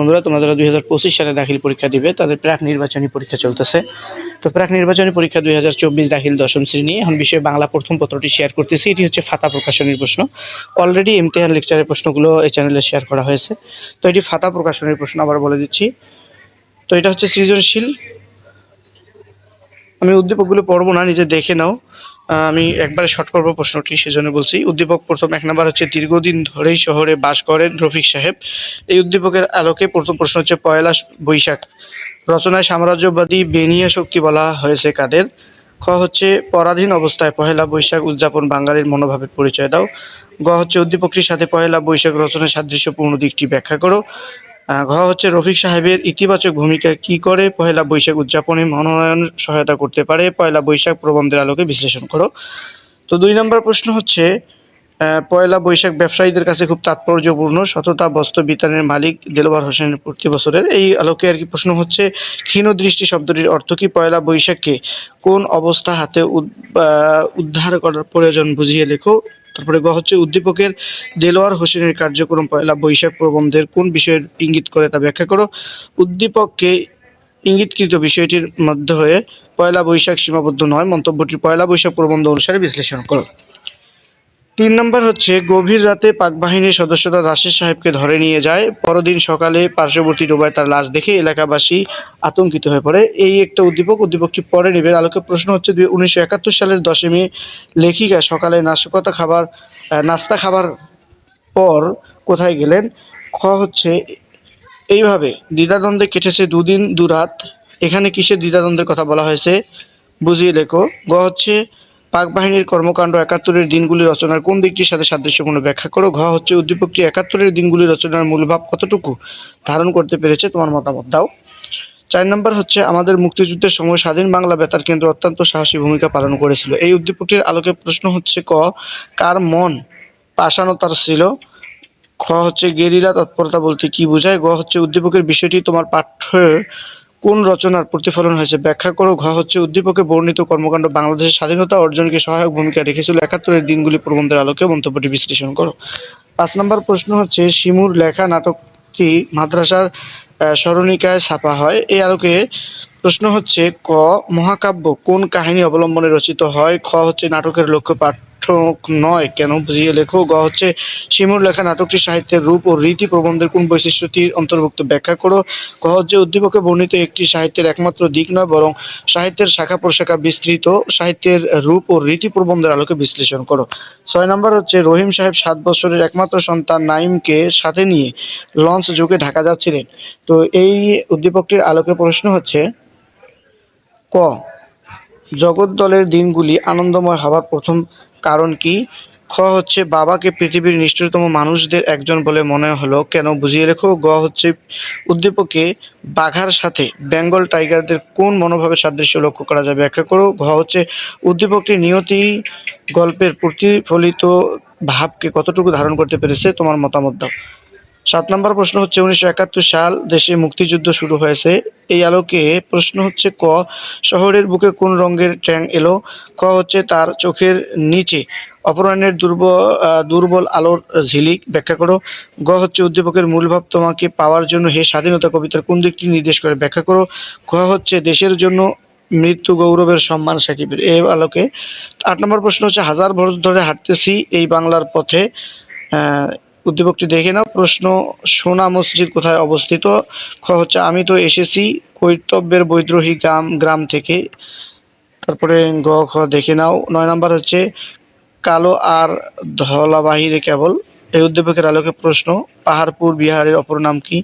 বন্ধুরা, তোমরা যারা দুই সালে দাখিল পরীক্ষা দিবে, তাদের প্রাক নির্বাচনী পরীক্ষা চলতেছে। তো প্রাক নির্বাচনী পরীক্ষা দুই দাখিল দশম শ্রেণি, এখন বিষয়ে বাংলা প্রথম পত্রটি শেয়ার করতেছি। এটি হচ্ছে ফাতা প্রকাশনীর প্রশ্ন। অলরেডি ইমতেহান লেকচারের প্রশ্নগুলো এই চ্যানেলে শেয়ার করা হয়েছে। তো এটি ফাতা প্রকাশনীর প্রশ্ন, আবার বলে দিচ্ছি। তো এটা হচ্ছে সৃজনশীল। আমি উদ্দীপকগুলো পড়ব না, নিজে দেখে নাও। আমি একবারে শর্ট করব প্রশ্নটি, সেজন্য বলছি, উদ্দীপক প্রথম এক নম্বর হচ্ছে, দীর্ঘদিন ধরেই শহরে বাস করেন রফিক সাহেব। এই উদ্দীপকের আলোকে প্রথম প্রশ্ন হচ্ছে, পয়লা বৈশাখ, রচনায় সাম্রাজ্যবাদী বেনিয়া শক্তি বলা হয়েছে কাদের? খ হচ্ছে, পরাধীন অবস্থায় পহেলা বৈশাখ উদযাপন বাঙালির মনোভাবের পরিচয় দাও। গ হচ্ছে, উদ্দীপকটির সাথে পহেলা বৈশাখ রচনার সাদৃশ্যপূর্ণ দিকটি ব্যাখ্যা করো। ঘ হচ্ছে রফিক সাহেবের ইতিবাচক ভূমিকা কি করে? পয়লা বৈশাখ উদযাপনে মনোনয়ন সহায়তা করতে পারে। পয়লা বৈশাখ প্রবন্ধের আলোকে বিশ্লেষণ করো। তো দুই নম্বর প্রশ্ন হচ্ছে পয়লা বৈশাখ ব্যবসায়ীদের কাছে খুব তাৎপর্যপূর্ণ সততা, বস্ত্র বিতানের মালিক দেলোয়ার হোসেনের প্রতি বছরের এই আলোকে আর কি প্রশ্ন হচ্ছে, ক্ষীণ দৃষ্টি শব্দটির অর্থ কি? পয়লা বৈশাখকে কোন অবস্থা হাতে উদ- উদ্ধার করার প্রয়োজন বুঝিয়ে লেখো। তারপরে গ হচ্ছে উদ্দীপকের দেলোয়ার হোসেনের কার্যক্রম পয়লা বৈশাখ প্রবন্ধের কোন বিষয়ের ইঙ্গিত করে তা ব্যাখ্যা করো। উদ্দীপককে ইঙ্গিতকৃত বিষয়টির মধ্যে হয়ে পয়লা বৈশাখ সীমাবদ্ধ নয় মন্তব্যটি পয়লা বৈশাখ প্রবন্ধ অনুসারে বিশ্লেষণ করো। তিন নম্বর হচ্ছে, গভীর রাতে পাক বাহিনীর সদস্যরা রাশেদ সাহেবকে ধরে নিয়ে যায়। পরদিন সকালে পার্শ্ববর্তী ডোবায় তার লাশ দেখে এলাকাবাসী আতঙ্কিত হয়ে পড়ে। এই একটা উদ্দীপক উদ্দীপকটি পরে নেবেন আলোকে প্রশ্ন হচ্ছে উনিশশো একাত্তর সালের দশই মে লেখিকা সকালে নাশকতা খাবার নাস্তা খাবার পর কোথায় গেলেন? খ হচ্ছে, এইভাবে, দ্বিধাদ্বন্দ্বে কেটেছে দুদিন, দুরাত। এখানে কিসের দ্বিধাদ্বন্দ্বের কথা বলা হয়েছে? বুঝিয়ে লেখো। গ হচ্ছে পাক বাহিনীর কর্মকাণ্ড একাত্তরের দিনগুলি রচনার কোন দিকটির সাথে সাদৃশ্যপূর্ণ ব্যাখ্যা করো? ঘ হচ্ছে উদ্দীপকটি একাত্তরের দিনগুলি রচনার মূলভাব কতটুকু? ধারণ করতে পেরেছে তোমার মতামত দাও। চার নম্বর হচ্ছে, আমাদের মুক্তিযুদ্ধের সময় স্বাধীন বাংলা বেতার কেন্দ্র অত্যন্ত সাহসী ভূমিকা পালন করেছিল। এই উদ্দীপকটির আলোকে প্রশ্ন হচ্ছে, ক, কার মন পাষাণতার ছিল খ হচ্ছে গেরিলা তৎপরতা বলতে কি বোঝায়? গ হচ্ছে উদ্দীপকের বিষয়টি তোমার পাঠ্যের কোন রচনার প্রতিফলন হয়েছে? ব্যাখ্যা করো। ঘ হচ্ছে, উদ্দীপকে বর্ণিত কর্মকাণ্ড বাংলাদেশের স্বাধীনতা অর্জনকে সহায়ক ভূমিকা রেখেছিল। একাত্তরের দিনগুলি প্রবন্ধের আলোকে মন্তব্যটি বিশ্লেষণ করো। পাঁচ নম্বর প্রশ্ন হচ্ছে, শিমুর লেখা নাটকটি মাদ্রাসার স্মরণিকায় ছাপা হয়। এই আলোকে প্রশ্ন হচ্ছে, ক মহাকাব্য কোন কাহিনী অবলম্বনে রচিত হয়? খ হচ্ছে, নাটকের লক্ষ্য পাঠ্য নয়। কেন বুঝিয়ে লেখো গ হচ্ছে, শিমুর লেখা নাটকটি সাহিত্যের রূপ ও রীতি প্রবন্ধের কোন বৈশিষ্ট্যটির অন্তর্ভুক্ত? ব্যাখ্যা করো। ক হচ্ছে, উদ্দীপকে বর্ণিত একটি সাহিত্যের একমাত্র দিক নয়, বরং সাহিত্যের শাখা প্রশাখা বিস্তৃত। সাহিত্যের রূপ ও রীতি প্রবন্ধের আলোকে বিশ্লেষণ করো। ছয় নম্বর হচ্ছে, রহিম সাহেব সাত বছরের একমাত্র সন্তান নাইমকে সাথে নিয়ে লঞ্চ যুগে ঢাকা যাচ্ছিলেন। তো এই উদ্দীপকটির আলোকে প্রশ্ন হচ্ছে, ক জগদ্দলের দিনগুলি আনন্দময় হওয়ার প্রথম কারণ কি? খ হচ্ছে বাবাকে পৃথিবীর নিষ্ঠুরতম মানুষদের একজন বলে মনে হলো। কেন বুঝিয়ে রেখো? গ হচ্ছে উদ্দীপকে বাঘার সাথে বেঙ্গল টাইগারদের কোন মনোভাবের সাদৃশ্য লক্ষ্য করা যাবে? ব্যাখ্যা করো। ঘ হচ্ছে উদ্দীপকটি নিয়তি গল্পের প্রতিফলিত ভাবকে কতটুকু ধারণ করতে পেরেছে? তোমার মতামত দাও। সাত নম্বর প্রশ্ন হচ্ছে, উনিশশো একাত্তর সাল দেশে মুক্তিযুদ্ধ শুরু হয়েছে। এই আলোকে প্রশ্ন হচ্ছে, ক শহরের বুকে কোন রঙের ট্যাং এলো? ক হচ্ছে, তার চোখের নিচে অপরাহ্নের দুর্বল দুর্বল আলোর ঝিলিক। ব্যাখ্যা করো। গ হচ্ছে, উদ্দীপকের মূলভাব তোমাকে পাওয়ার জন্য হে স্বাধীনতা কবিতার কোন দিকটি নির্দেশ করে? ব্যাখ্যা করো। খ হচ্ছে, দেশের জন্য মৃত্যু গৌরবের সম্মান সাকিবের। এই আলোকে আট নম্বর প্রশ্ন হচ্ছে, হাজার বছর ধরে হাঁটতেছি এই বাংলার পথে উদ্দীপকটি দেখে নাও। প্রশ্ন, সোনা মসজিদ কোথায় অবস্থিত? খ হচ্ছে, আমি তো এসেছি কৈতব্যের বৈদ্রোহী গ্রাম গ্রাম থেকে। তারপরে গ, খ দেখে নাও। নয় নাম্বার হচ্ছে, কালো আর ধলা বাহিরে কেবল? এই উদ্দীপকের আলোকে প্রশ্ন, পাহাড়পুর, বিহারের অপর নাম কি?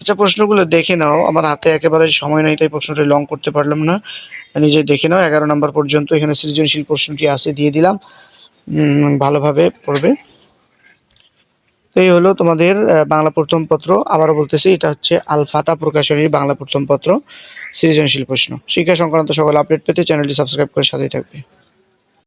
আচ্ছা প্রশ্নগুলো দেখে নাও। আমার হাতে একেবারে সময় নেই, তাই প্রশ্নটি লং করতে পারলাম না। নিজে দেখে নাও। এগারো নম্বর পর্যন্ত এখানে সৃজনশীল প্রশ্নটি আছে, দিয়ে দিলাম। ভালোভাবে পড়বে। এই হলো তোমাদের বাংলা প্রথম পত্র। আবারও বলতেছি, এটা হচ্ছে আলফাতা প্রকাশনীর বাংলা প্রথম পত্র, সৃজনশীল প্রশ্ন। শিক্ষা সংক্রান্ত সকল আপডেট পেতে চ্যানেলটি সাবস্ক্রাইব করে সাথেই থাকবে।